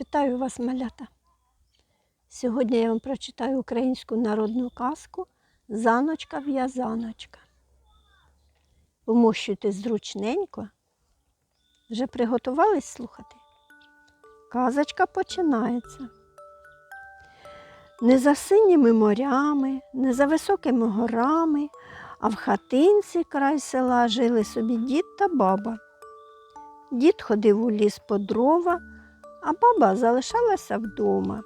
Вітаю вас, малята. Сьогодні я вам прочитаю українську народну казку Заночка в'язаночка. Вмощуйте зручненько. Вже приготувались слухати? Казочка починається. Не за синіми морями, не за високими горами, а в хатинці край села жили собі дід та баба. Дід ходив у ліс по дрова, а баба залишалася вдома.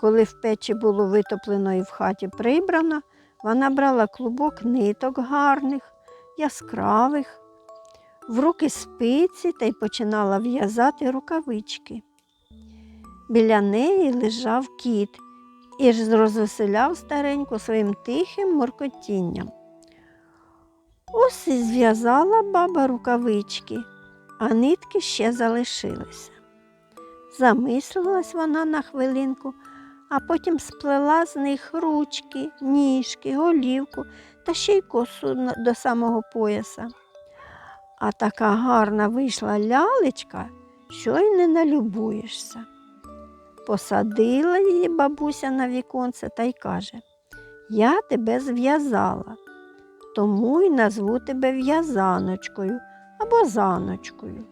Коли в печі було витоплено і в хаті прибрано, вона брала клубок ниток гарних, яскравих, в руки спиці та й починала в'язати рукавички. Біля неї лежав кіт і ж розвеселяв стареньку своїм тихим моркотінням. Ось і зв'язала баба рукавички, а нитки ще залишилися. Замислилась вона на хвилинку, а потім сплела з них ручки, ніжки, голівку та ще й косу до самого пояса. А така гарна вийшла лялечка, що й не налюбуєшся. Посадила її бабуся на віконце та й каже: Я тебе зв'язала, тому й назву тебе в'язаночкою або заночкою.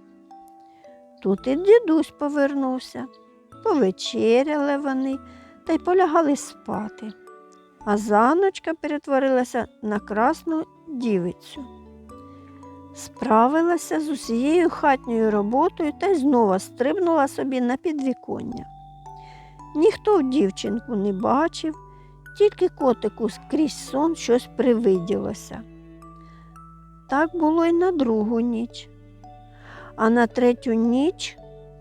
Тут і дідусь повернувся. Повечеряли вони та й полягали спати. А заночка перетворилася на красну дівицю. Справилася з усією хатньою роботою та й знову стрибнула собі на підвіконня. Ніхто в дівчинку не бачив, тільки котику скрізь сон щось привиділося. Так було й на другу ніч. А на третю ніч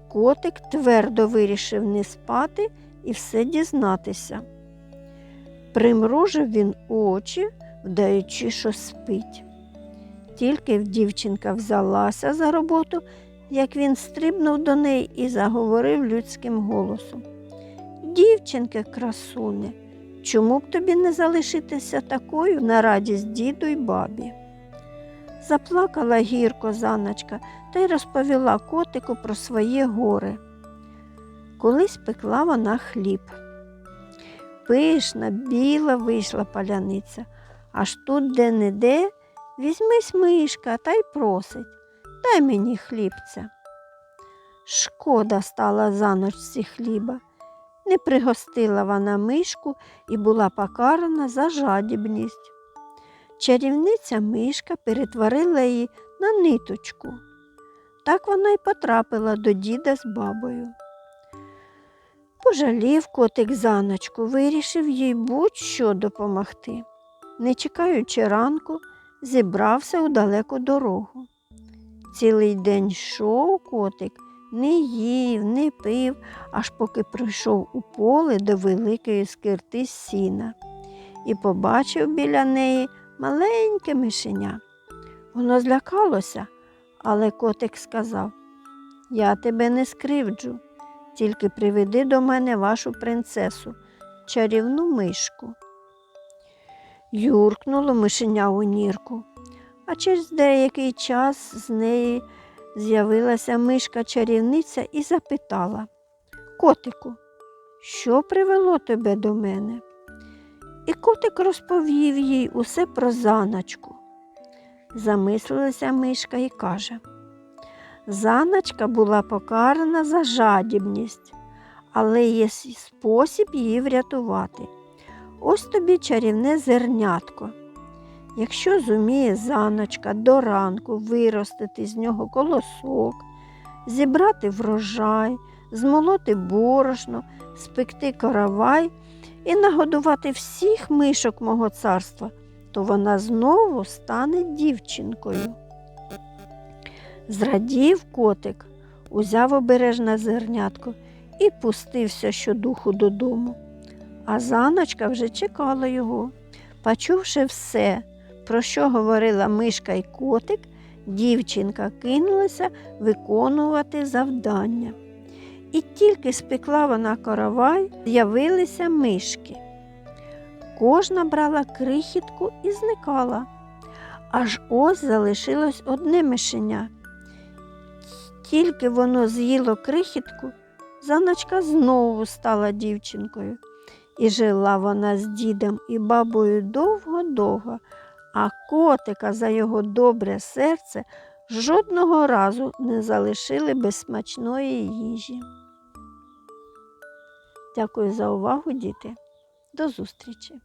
котик твердо вирішив не спати і все дізнатися. Примружив він очі, вдаючи, що спить. Тільки дівчинка взялася за роботу, як він стрибнув до неї і заговорив людським голосом. Дівчинке, красуне, чому б тобі не залишитися такою на радість діду й бабі? Заплакала гірко заначка та й розповіла котику про своє горе. Колись пекла вона хліб. Пишна, біла вийшла паляниця, аж тут де-не-де візьмись мишка та й просить дай мені хлібця. Шкода стала заночці хліба. Не пригостила вона мишку і була покарана за жадібність. Чарівниця мишка перетворила її на ниточку. Так вона й потрапила до діда з бабою. Пожалів котик заночку, вирішив їй будь-що допомогти. Не чекаючи ранку, зібрався у далеку дорогу. Цілий день йшов котик, не їв, не пив, аж поки прийшов у поле до великої скирти сіна і побачив біля неї маленьке мишеня. Воно злякалося, але котик сказав Я тебе не скривджу, тільки приведи до мене вашу принцесу, чарівну мишку. Юркнуло мишеня у нірку, а через деякий час з неї з'явилася мишка чарівниця і запитала Котику, що привело тебе до мене? І котик розповів їй усе про заначку. Замислилася мишка і каже Заначка була покарана за жадібність, але є спосіб її врятувати. Ось тобі чарівне зернятко. Якщо зуміє заначка до ранку виростити з нього колосок, зібрати врожай, змолоти борошно, спекти каравай і нагодувати всіх мишок мого царства, то вона знову стане дівчинкою. Зрадів котик, узяв обережне зернятко і пустився щодуху додому. А заночка вже чекала його. Почувши все, про що говорила мишка й котик, дівчинка кинулася виконувати завдання. І тільки спекла вона каравай, з'явилися мишки. Кожна брала крихітку і зникала. Аж ось залишилось одне мишеня. Тільки воно з'їло крихітку, Заночка знову стала дівчинкою. І жила вона з дідом і бабою довго-довго, а котика за його добре серце жодного разу не залишили без смачної їжі. Дякую за увагу, діти. До зустрічі!